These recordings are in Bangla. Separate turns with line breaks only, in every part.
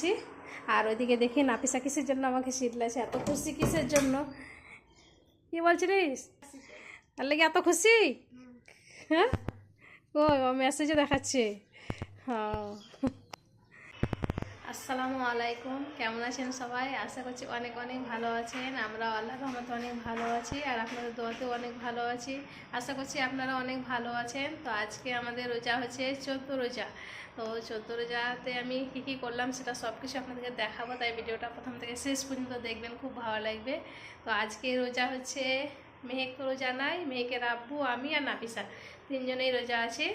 দিয়েছি আর ওইদিকে দেখি নাপিসা কিসের জন্য আমাকে শীতলাছে এত খুশি কিসের জন্য? কি বলছিলিস? তার লেগে এত খুশি? হ্যাঁ? ও মেসেজে দেখাচ্ছে। হ্যাঁ। আসসালামু আলাইকুম। কেমন আছেন সবাই? আশা করছি অনেক অনেক ভালো আছেন। আমরা আল্লাহ রহমতে অনেক ভালো আছি আর আপনাদের দোয়াতেও অনেক ভালো আছি। আশা করছি আপনারা অনেক ভালো আছেন। তো আজকে আমাদের রোজা হচ্ছে চোদ্দ রোজা। তো চোদ্দ রোজাতে আমি কী কী করলাম সেটা সব কিছু আপনাদেরকে দেখাবো। তাই ভিডিওটা প্রথম থেকে শেষ পর্যন্ত দেখবেন, খুব ভালো লাগবে। তো আজকে রোজা হচ্ছে মেহেক রোজা নাই, মেহেকের আব্বু, আমি আর নাপিসা তিনজনেই রোজা আছে।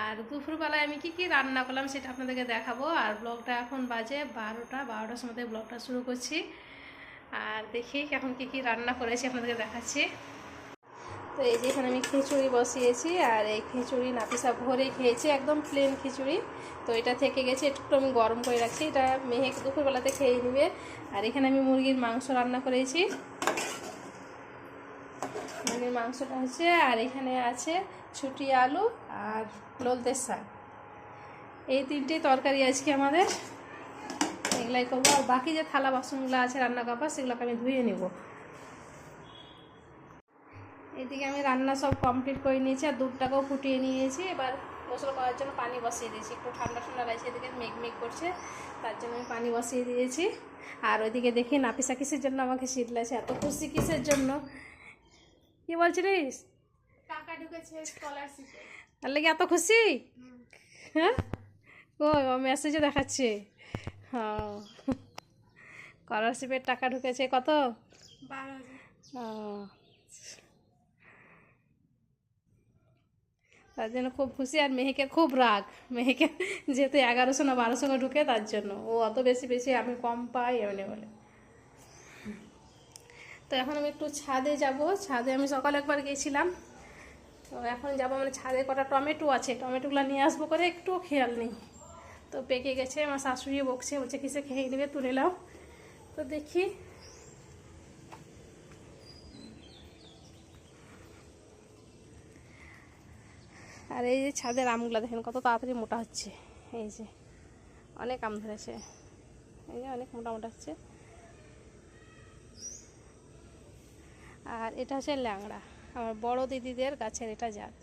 আর দুপুরবেলায় আমি কি কি রান্না করলাম সেটা আপনাদেরকে দেখাবো। আর ব্লগটা এখন বাজে বারোটা, বারোটার সময় ব্লগটা শুরু করছি। আর দেখি এখন কি কি রান্না করেছি আপনাদেরকে দেখাচ্ছি। তো এই যে এখানে আমি খিচুড়ি বসিয়েছি আর এই খিচুড়ি নাপিসা ভরে খেয়েছি একদম প্লেন খিচুড়ি। তো এটা থেকে গেছে একটু আমি গরম করে রাখছি। এটা মেহেক দুপুরবেলাতে খেয়ে নেবে। আর এখানে আমি মুরগির মাংস রান্না করেছি। মুরগির মাংসটা হচ্ছে, আর এখানে আছে ছুটি আলু আর লোলদের শাক। এই তিনটে তরকারি আজকে আমাদের। এগুলাই করব। আর বাকি যে থালা বাসনগুলো আছে, রান্না করবার সেগুলোকে আমি ধুয়ে নেব। এদিকে আমি রান্না সব কমপ্লিট করে নিয়েছি আর দুধটাকেও ফুটিয়ে নিয়েছি। এবার গোসল করার জন্য পানি বসিয়ে দিয়েছি। একটু ঠান্ডা ঠান্ডা লাগছে, এদিকে মেঘ মেঘ করছে, তার জন্য আমি পানি বসিয়ে দিয়েছি। আর ওইদিকে দেখি নাপিসা কিসের জন্য আমাকে শীত লাগছে এত খুশি কিসের জন্য? কি বলছিলিস?
টাকা ঢুকেছে স্কলারশিপে
তার লেগে এত খুশি? হ্যাঁ? ও মেসেজে দেখাচ্ছে। হ্যাঁ। স্কলারশিপের টাকা ঢুকেছে কত। তার জন্য খুব খুশি আর মেহেকে খুব রাগ। মেহেকে যেহেতু এগারোশো না বারোশো ঢুকে তার জন্য। ও অত বেশি বেশি আমি কম পাই এমনি বলে। তো এখন আমি একটু ছাদে যাব। ছাদে আমি সকালে একবার গেছিলাম। তো এখন যাব মানে ছাদে কটা টমেটো আছে, টমেটোগুলো নিয়ে আসব করে একটু খেয়াল নেই। তো পেকে গেছে, আমার শাশুড়ি বকছে, বলছে, কিসে খেয়ে নেবে? তুলে নাও। তো দেখি। আর এই যে ছাদের আমগুলো দেখেন, কত তাড়াতাড়ি মোটা হচ্ছে। এই যে, অনেক আম ধরেছে। এই যে অনেক মোটা মোটা হচ্ছে। আর এটা হচ্ছে ল্যাংড়া, আমার বড় দিদিদের গাছের এটা জাত।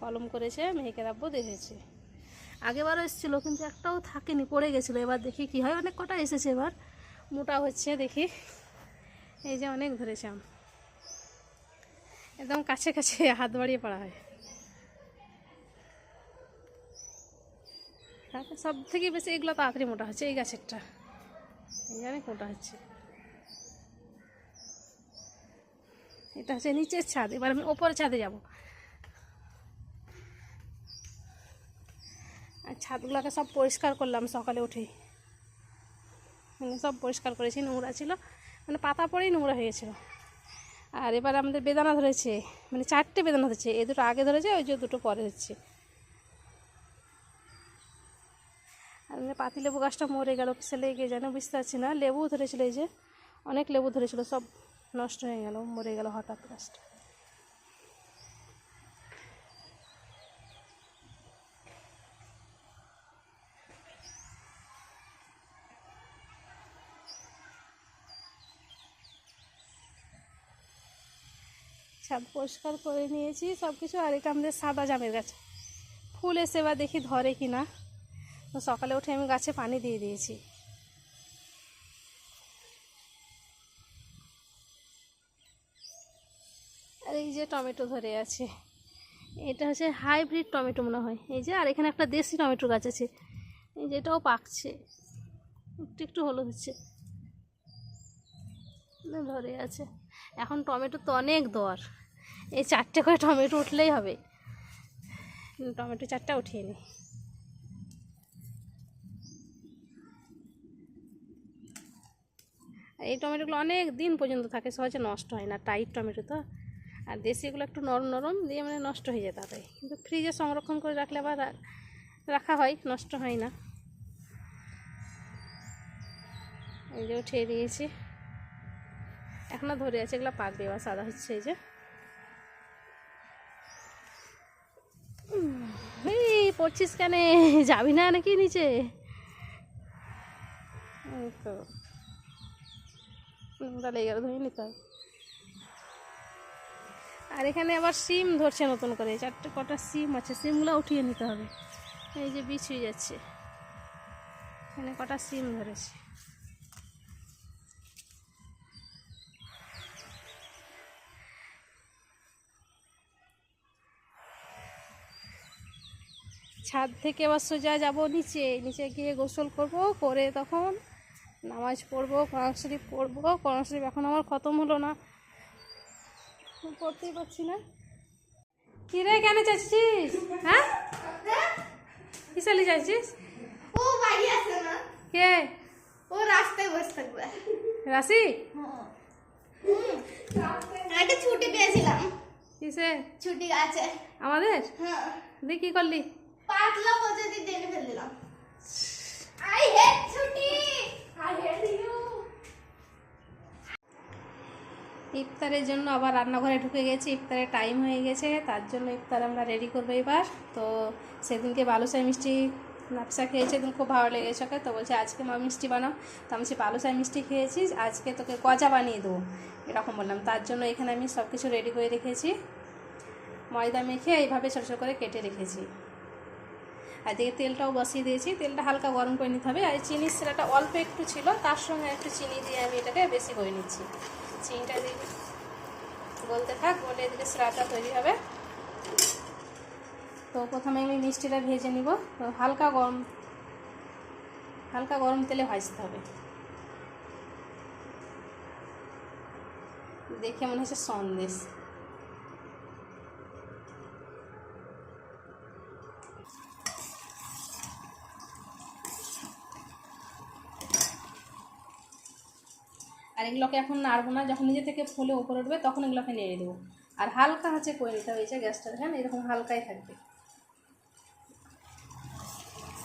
কলম করেছে, মেহেকে রাব্বো দেখেছে। আগেবারও এসেছিল, কিন্তু একটাও থাকেনি, পড়ে গেছিল। এবার দেখি কি হয়, অনেক কটা এসেছে এবার। মোটা হচ্ছে, দেখি। এই যে অনেক ধরেছে আম। একদম কাছে কাছে হাত বাড়িয়ে পড়া হয়। সব থেকে বেশি এগুলো তাড়াতাড়ি মোটা হচ্ছে, এই গাছেরটা। এই অনেক মোটা হচ্ছে। এটা হচ্ছে নিচের ছাদ, এবার আমি ওপরের ছাদে যাব। আর ছাদগুলোকে সব পরিষ্কার করলাম সকালে উঠেই। মানে সব পরিষ্কার করেছি, নোংরা ছিল। মানে পাতা পড়েই নোংরা হয়ে গেছিল। আর এবার আমাদের বেদানা ধরেছে মানে চারটে বেদানা ধরেছে। এই দুটো আগে ধরেছে, ওই যে দুটো পরে হচ্ছে আর মানে পাতিলেবু গাছটা মরে গেল কিসে লেগে যেন বুঝতে পারছি না। লেবু ধরেছিল এই যে, অনেক লেবু ধরেছিল, সব নষ্ট হয়ে গেল, মরে গেল হঠাৎ গাছটা ছাদ পরিষ্কার করে নিয়েছি সব কিছু আর এটা আমাদের সাদা জামের গাছ। ফুল এসে এবার দেখি ধরে কি না সকালে উঠে আমি গাছে পানি দিয়ে দিয়েছি। আর এই যে টমেটো ধরে আছে, এটা হচ্ছে হাইব্রিড টমেটো মনে হয়। এই যে, আর এখানে একটা দেশি টমেটো গাছ আছে, এই যে এটাও পাকছে, একটু একটু হলুদ হচ্ছে। ধরে আছে। এখন টমেটো তো অনেক দর, এই চারটে করে টমেটো উঠলেই হবে। টমেটো চারটা উঠিয়ে নিই এই টমেটোগুলো অনেক দিন পর্যন্ত থাকে, সহজে নষ্ট হয় না, টাইট টমেটো তো। আর দেশিগুলো একটু নরম নরম দিয়ে মানে নষ্ট হয়ে যায় তাড়াতাড়ি কিন্তু ফ্রিজে সংরক্ষণ করে রাখলে আবার রাখা হয়, নষ্ট হয় না। এই যে উঠিয়ে দিয়েছি। এখনও ধরে আছে, এগুলো পাকবে এবার সাদা হচ্ছে এই যে। পড়ছিস কেন? যাবি না নাকি নিচে? তো। নোংরা লেগে ধুয়ে নিতে হবে আর এখানে আবার সিম ধরছে নতুন করে। চারটে, কটা সিম আছে, সিমগুলো উঠিয়ে নিতে হবে। এই যে বীজ হয়ে যাচ্ছে। এখানে কটা সিম ধরেছে। ছাদ থেকে আবার সোজা যাব নিচে। নিচে গিয়ে গোসল করব, করে তখন নামাজ পড়ব, কোরআন শরীফ পড়ব। কোরআন শরীফ এখন আমার খতম হলো না। পড়তেই পারছি না। কি রে কেন চাচ্ছিস? হ্যাঁ? কি চালি চাচ্ছিস?
ও বাড়ি আসে না।
কে?
ও রাস্তায় বসে থাকবে।
রাশি?
একটা ছুটি পেয়েছিলাম।
কিসে?
ছুটি আছে।
আমাদের?
হ্যাঁ।
দিয়ে কি করলি?
পাতলা পদ্ধতি টেনে ফেলে দিলাম আই হেট ছুটি। আই হেট
ইফতারের জন্য আবার রান্নাঘরে ঢুকে গেছি, ইফতারের টাইম হয়ে গেছে, তার জন্য ইফতার আমরা রেডি করব এবার। তো সেদিনকে বালুশাই মিষ্টি নাপসা খেয়েছে, সেদিন খুব ভালো লেগেছে ওকে। তো বলছে, আজকে মা মিষ্টি বানাও। তো আমি সে বালুশাই মিষ্টি খেয়েছিস, আজকে তোকে গজা বানিয়ে দেবো। এরকম বললাম। তার জন্য এখানে আমি সব কিছু রেডি করে রেখেছি। ময়দা মেখে এইভাবে ছোটো ছোটো করে কেটে রেখেছি। আর দিকে তেলটাও বসিয়ে দিয়েছি। তেলটা হালকা গরম করে নিতে হবে। আর চিনির সেরাটা অল্প একটু ছিল, তার সঙ্গে একটু চিনি দিয়ে আমি এটাকে বেশি করে নিচ্ছি। চিনিটা দিয়ে গলতে থাক গলে দিলে সিরাটা তৈরি হবে। তো প্রথমে আমি মিষ্টিটা ভেজে নিব। তো হালকা গরম হালকা গরম তেলে ভাজতে হবে। দেখে মনে হচ্ছে সন্দেশ। আর এগুলোকে এখন নাড়বো না যখন নিজে থেকে ফুলে উপরে উঠবে, তখন এগুলোকে নেড়ে দেবো। আর হালকা আছে করে নিতে হয়েছে গ্যাসটা, দেখেন, এরকম হালকাই থাকবে।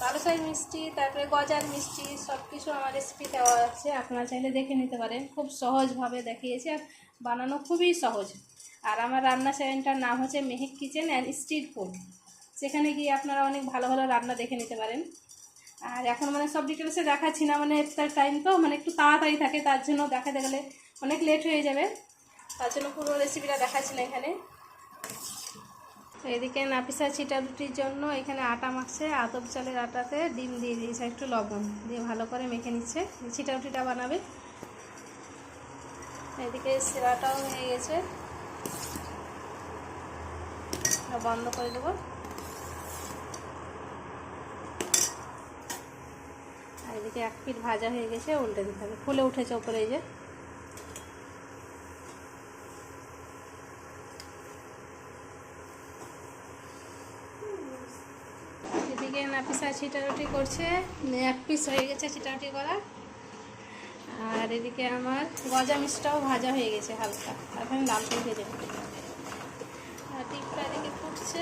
বালুশাই মিষ্টি, তারপরে গজার মিষ্টি সব কিছু আমার রেসিপি দেওয়া আছে, আপনারা চাইলে দেখে নিতে পারেন। খুব সহজভাবে দেখিয়েছি আর বানানো খুবই সহজ। আর আমার রান্না চ্যানেলটার নাম হচ্ছে Mehek kitchen and street food. সেখানে গিয়ে আপনারা অনেক ভালো ভালো রান্না দেখে নিতে পারেন। আর এখন মানে সব ডিটেলসে দেখাচ্ছি না মানে ইফতার টাইম তো মানে একটু তাড়াতাড়ি থাকে, তার জন্য দেখাতে গেলে অনেক লেট হয়ে যাবে। তার জন্য পুরো রেসিপিটা দেখাচ্ছি না এখানে। এদিকে নাপিসা চিটা রুটির জন্য এখানে আটা মাখছে, আতপ চালের আটাতে ডিম দিয়ে দিয়েছে একটু লবণ দিয়ে ভালো করে মেখে নিচ্ছে চিটা রুটিটা বানাবে। এদিকে সেরাটাও হয়ে গেছে। বন্ধ করে দেবো। এদিকে এক পিঠ ভাজা হয়ে গেছে, উল্টে দিতে হবে। ফুলে উঠেছে ওপরে এই যে। এদিকে নাপিসা ছিটারুটি করছে। এক পিস হয়ে গেছে ছিটারুটি করা। আর এদিকে আমার গজা মিষ্টিটাও ভাজা হয়ে গেছে হালকা। এখন করে ভেজে নেব আর ডিমটা এদিকে ফুটছে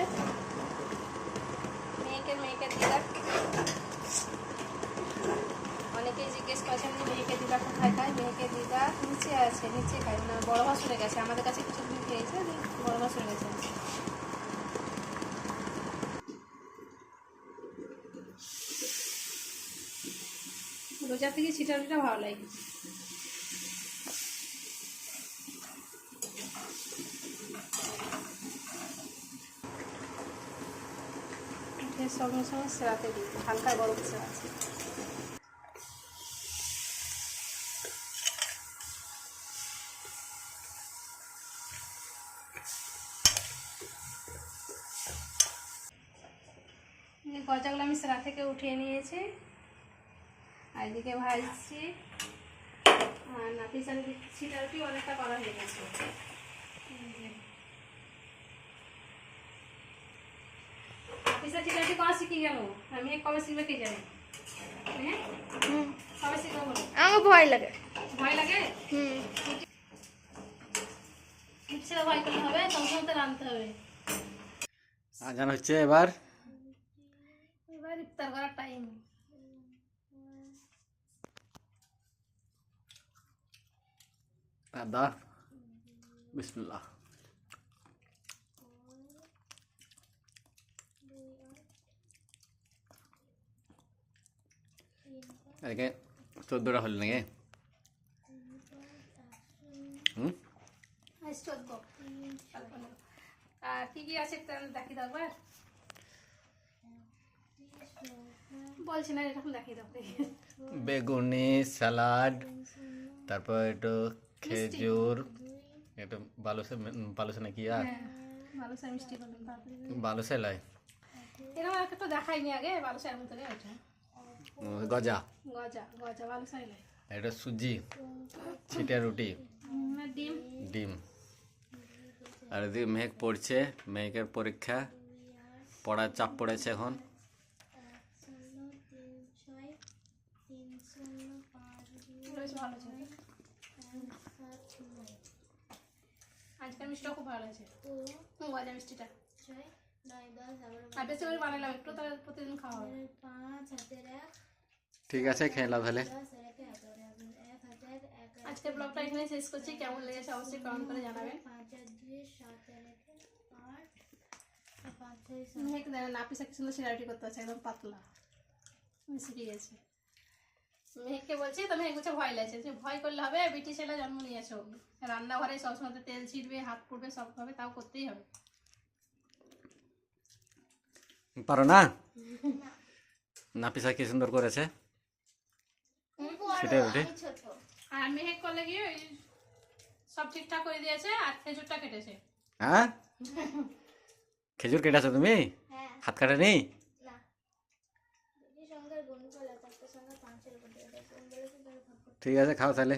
মেয়েকে মেয়েকে দিলাম অনেকেই জিজ্ঞেস করছেন যে মেয়েকে দিদা কোথায় খায়? মেয়েকে দিদা নিচে আছে, নিচে খায়। না, বড় ভাসুরে গেছে। আমাদের কাছে কিছুদিন খেয়েছে? দিয়ে বড় ভাসুরে গেছে। রোজা থেকে ছিটা পিঠা ভালো লাগে। সঙ্গে সঙ্গে সেরাতে দিই হালকা গরম সেরা সেরা থেকে উঠিয়ে নিয়েছি। আর এদিকে ভাজছি। আর নাতি চাল ছিটা রুটি অনেকটা করা হয়ে গেছে। এই নাতিসা ছিটা রুটি শিখে গেল? আমি কবে শিখবে কে জানি? হ্যাঁ কবে শিখব বলো?
আমার ভয় লাগে।
ভয় লাগে?
হুম।
ভয় করতে হবে তখন তো রাঁধতে হবে।
আজান হচ্ছে এবার।
ইফতার করার টাইম
দাদা বিসমুল্লাহ। এদিকে চোদ্দোটা হল নাকি? হুম?
চোদ্দ। আর কি কি আছে দাও একবার। বলছি না এরকম দেখিয়ে দাও
বেগুনি স্যালাড তারপর একটু খেজুর একটু বালুসে বালুসে নাকি আর
হ্যাঁ বালুসা মিষ্টি
বালুসে লাই।
এরকম আর একটা দেখাইনি আগে বালুসার ভিতরে ওইটা
গজা।
গজা গজা বালুসাই লাই।
এটা সুজি ছিটা রুটি।
ডিম?
ডিম। আর এদিকে মেঘ পড়ছে মেঘের পরীক্ষা পড়ার চাপ পড়েছে এখন।
বেশ ভালো আছে আজকাল মিষ্টিটা খুব ভালো আছে গজা মিষ্টিটা আর বেশি করে বানালাম একটু তাহলে প্রতিদিন খাওয়া হবে
ঠিক আছে খেয়ে নাও তাহলে
আজকের ব্লগটা এখানে শেষ করছি কেমন লেগেছে অবশ্যই কমেন্ট করে জানাবেন নাপিসা কি সুন্দর সিলাইটি করতে হচ্ছে একদম পাতলা আমি শিখে মেহেককে বলছি তো মেহেক বলছে ভয় লাগছে। যে ভয় করলে হবে বিটি ছেলে জন্ম নিয়েছো। রান্নাঘরে সবসময় তো তেল ছিটবে হাত পুড়বে সব হবে তাও করতেই হবে।
পারো না? নাপিসা কি সুন্দর করেছে? সেটাই রুটি
আর মেহেক করলে কি ওই সব ঠিকঠাক করে দিয়েছে আর খেজুরটা কেটেছে।
হ্যাঁ? খেজুর কেটেছো তুমি?
হ্যাঁ।
হাত কাটে নেই
না দুটি সঙ্গে গুণ করলে তার সঙ্গে পাঁচের উপর দিয়ে দেয়। কোন বলে কি করে ভাগ করতে
ঠিক আছে খাও তাহলে